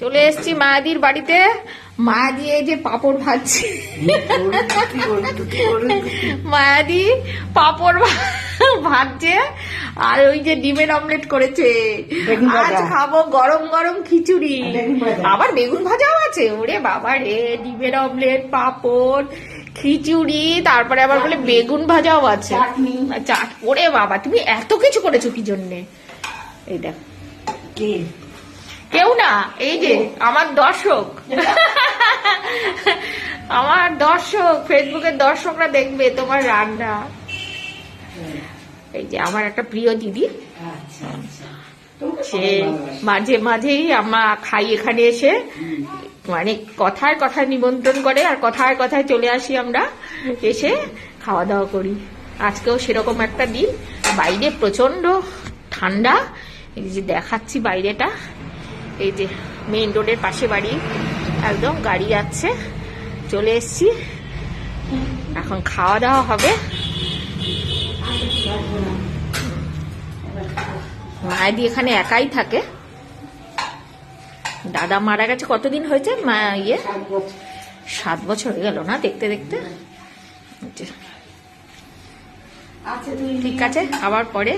চলে এসছি মায়াদির বাড়িতে। মায়াদি এই যে পাপড় ভাজছে। মায়াদি পাপড় ভাজছে আর ওই যে ডিমের অমলেট করেছে। আজ খাব গরম গরম খিচুড়ি। আবার বেগুন ভাজাও আছে। ওরে বাবা রে ডিমের অমলেট পাপড় খিচুড়ি তারপরে আবার বলে বেগুন ভাজাও আছে। চাট ওরে বাবা তুমি এত কিছু করেছ কি জন্যে? এই দেখ। কে? কেউ না এই যে আমার দর্শক। আমার দর্শক ফেসবুকের দর্শকরা দেখবে তোমার রান্না। এই যে আমার একটা প্রিয় দিদি। আচ্ছা আচ্ছা। সে মাঝে মাঝেই আমরা খাই এখানে এসে মানে কথায় কথায় নিমন্ত্রণ করে আর কথায় কথায় চলে আসি আমরা এসে খাওয়া দাওয়া করি। আজকেও সেরকম একটা দিন। বাইরে প্রচণ্ড ঠান্ডা। এই যে দেখাচ্ছি বাইরেটা। এই যে মেইন রোডের পাশে বাড়ি একদম গাড়ি যাচ্ছে চলে এসছি। এখন খাওয়া দাওয়া হবে। মায়াদি এখানে একাই থাকে। দাদা মারা গেছে কতদিন হয়েছে? মা ইয়ে? সাত বছর। হয়ে গেল না দেখতে দেখতে? ঠিক আছে আবার পরে।